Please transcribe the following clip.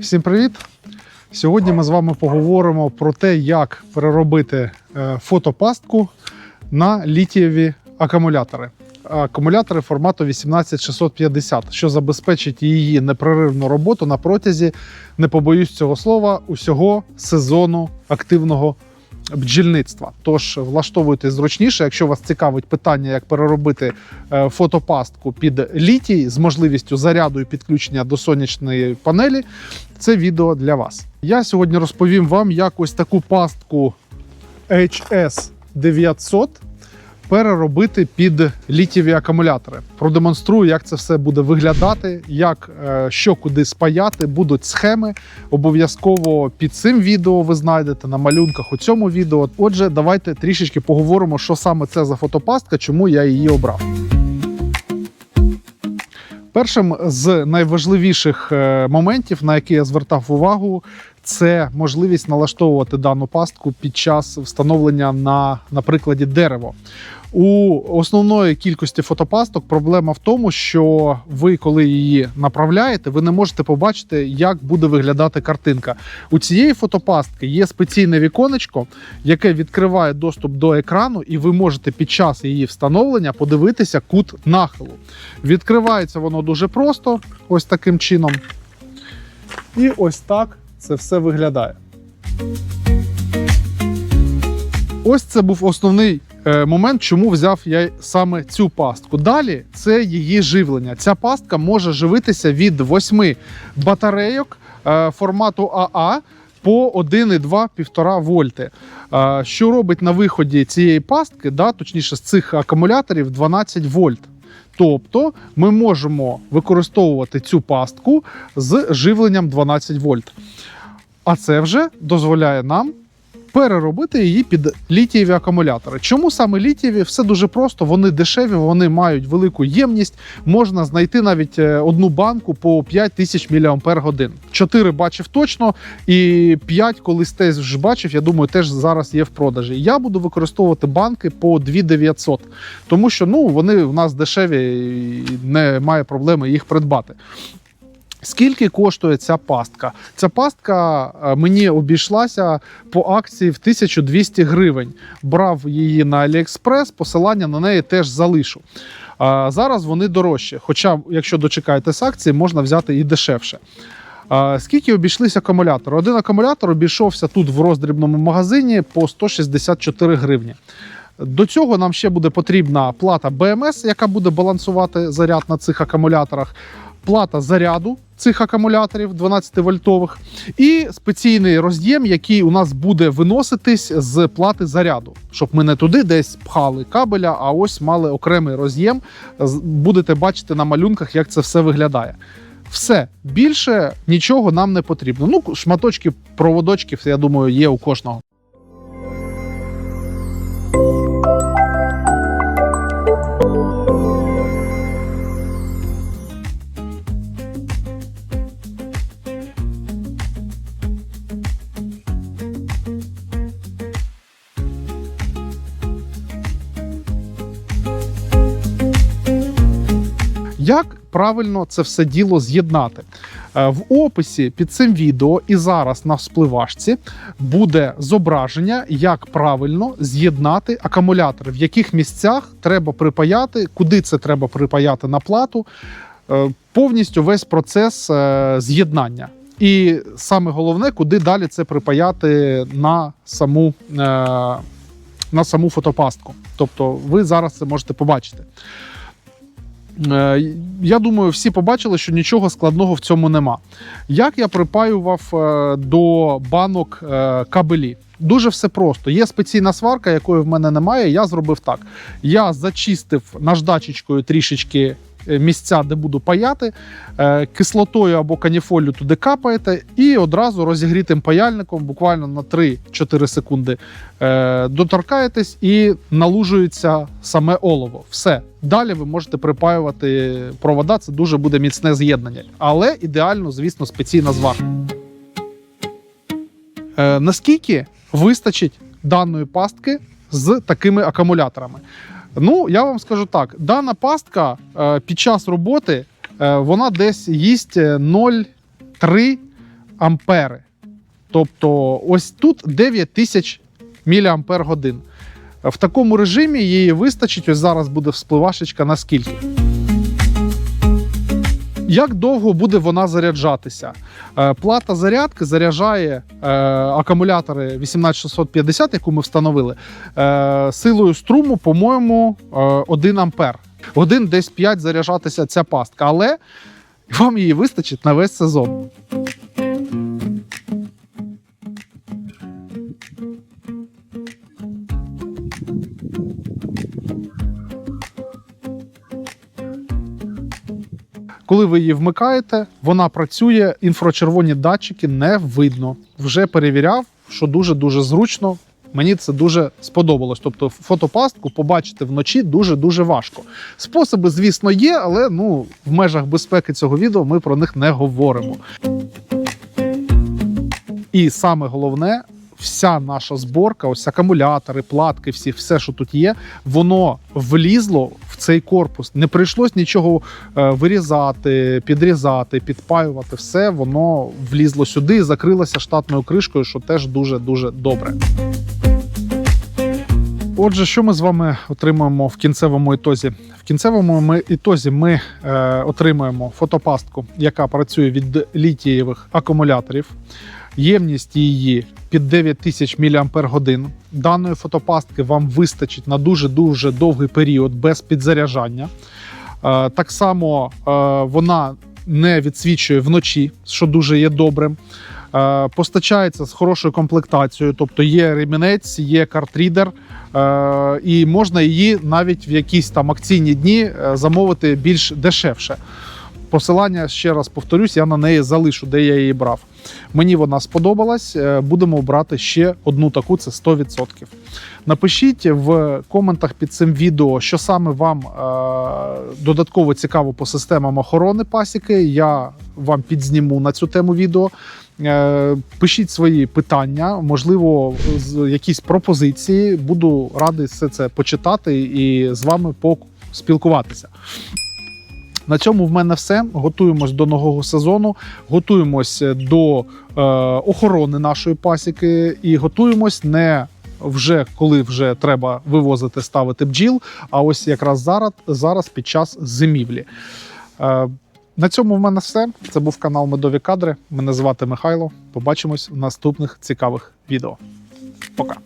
Всім привіт! Сьогодні ми з вами поговоримо про те, як переробити е, фотопастку на літієві акумулятори. Акумулятори формату 18650, що забезпечить її непреривну роботу на протязі, не побоюсь цього слова, усього сезону активного бджільництва. Тож влаштовуйте зручніше, якщо вас цікавить питання, як переробити е, фотопастку під літій з можливістю заряду і підключення до сонячної панелі. Це відео для вас. Я сьогодні розповім вам, як ось таку пастку HS 900 переробити під літієві акумулятори. Продемонструю, як це все буде виглядати, як е, що куди спаяти. Будуть схеми. Обов'язково під цим відео ви знайдете на малюнках у цьому відео. Отже, давайте трішечки поговоримо, що саме це за фотопастка, чому я її обрав. Першим з найважливіших е, моментів, на які я звертав увагу, це можливість налаштовувати дану пастку під час встановлення на, на прикладі дерево. У основної кількості фотопасток проблема в тому, що ви, коли її направляєте, ви не можете побачити, як буде виглядати картинка. У цієї фотопастки є спеційне віконечко, яке відкриває доступ до екрану, і ви можете під час її встановлення подивитися кут нахилу. Відкривається воно дуже просто, ось таким чином. І ось так це все виглядає. Ось це був основний момент, чому взяв я саме цю пастку. Далі це її живлення. Ця пастка може живитися від 8 батарейок е, формату АА по 1,2-1,5 вольти. Е, Що робить на виході цієї пастки, да, точніше з цих акумуляторів 12 вольт. Тобто ми можемо використовувати цю пастку з живленням 12 вольт. А це вже дозволяє нам переробити її під літієві акумулятори. Чому саме літієві? Все дуже просто, вони дешеві, вони мають велику ємність. Можна знайти навіть е, одну банку по 5 тисяч мАч. Чотири бачив точно, і 5 колись теж бачив, я думаю, теж зараз є в продажі. Я буду використовувати банки по 2900, тому що ну, вони в нас дешеві і немає проблеми їх придбати. Скільки коштує ця пастка? Ця пастка е, мені обійшлася по акції в 1200 гривень. Брав її на AliExpress, посилання на неї теж залишу. А Зараз вони дорожчі. Хоча, якщо дочекаєтесь акції, можна взяти і дешевше. А, Скільки обійшлися акумулятори? Один акумулятор обійшовся тут в роздрібному магазині по 164 гривні. До цього нам ще буде потрібна плата BMS, яка буде балансувати заряд на цих акумуляторах, плата заряду цих акумуляторів 12-вольтових, і спеційний роз'єм, який у нас буде виноситись з плати заряду, щоб ми не туди десь пхали кабеля, а ось мали окремий роз'єм. Будете бачити на малюнках, як це все виглядає. Все більше нічого нам не потрібно. Ну, шматочки проводочків, я думаю, є у кожного. Як правильно це все діло з'єднати? Е, В описі під цим відео і зараз на спливашці буде зображення, як правильно з'єднати акумулятори, в яких місцях треба припаяти, куди це треба припаяти на плату. Е, Повністю весь процес е, з'єднання. І саме головне, куди далі це припаяти на саму, на саму фотопастку. Тобто ви зараз це можете побачити. Е, Я думаю, всі побачили, що нічого складного в цьому нема. Як я припаював е, до банок е, кабелі? Дуже все просто. Є спеційна сварка, якої в мене немає. Я зробив так: я зачистив наждачечкою трішечки місця, де буду паяти, е, кислотою або каніфолю туди капаєте, і одразу розігрітим паяльником, буквально на 3-4 секунди, е, доторкаєтесь і налужується саме олово. Все. Далі ви можете припаювати провода, це дуже буде міцне з'єднання. Але ідеально, звісно, спеційна зварка. Е, наскільки вистачить даної пастки з такими акумуляторами? Ну, я вам скажу так: дана пастка е, під час роботи е, вона десь їсть е, 0,3 ампери. Тобто, ось тут 9000 мА. годин. В такому режимі її вистачить. Ось зараз буде вспливашечка наскільки. Як довго буде вона заряджатися? Е, Плата зарядки заряджає е, акумулятори 18650, яку ми встановили, е, силою струму, по-моєму, е, 1 ампер. Годин десь 5 заряджатися ця пастка, але вам її вистачить на весь сезон. Ви її вмикаєте, вона працює, інфрачервоні датчики не видно. Вже перевіряв, що дуже дуже зручно. Мені це дуже сподобалось. Тобто, фотопастку побачити вночі дуже дуже важко. Способи, звісно, є, але ну в межах безпеки цього відео ми про них не говоримо. І саме головне, вся наша зборка, ось акумулятори, платки, всі, все, що тут є, воно влізло в цей корпус. Не прийшлось нічого е, вирізати, підрізати, підпаювати. Все воно влізло сюди і закрилося штатною кришкою, що теж дуже дуже добре. Отже, що ми з вами отримаємо в кінцевому ітозі? В кінцевому ми ітозі ми е, отримаємо фотопастку, яка працює від літієвих акумуляторів. Ємність її під 9000 мАч. Даної фотопастки вам вистачить на дуже дуже довгий період без підзаряджання. Е, так само е, вона не відсвічує вночі, що дуже є добрим. Е, Постачається з хорошою комплектацією, тобто є ремінець, є картрідер, і можна її навіть в якісь там акційні дні замовити більш дешевше. Посилання ще раз повторюсь, я на неї залишу, де я її брав. Мені вона сподобалась. е, Будемо брати ще одну таку, це 100%. Напишіть в коментах під цим відео, що саме вам е, додатково цікаво по системам охорони пасіки. Я вам підзніму на цю тему відео. Е, Пишіть свої питання, можливо, з- якісь пропозиції. Буду радий все це почитати і з вами поспілкуватися. На цьому в мене все. Готуємось до нового сезону, готуємось до е, охорони нашої пасіки і готуємось не вже коли вже треба вивозити, ставити бджіл. А ось якраз зараз, зараз під час зимівлі. Е, на цьому в мене все. Це був канал Медові Кадри. Мене звати Михайло. Побачимось в наступних цікавих відео. Пока.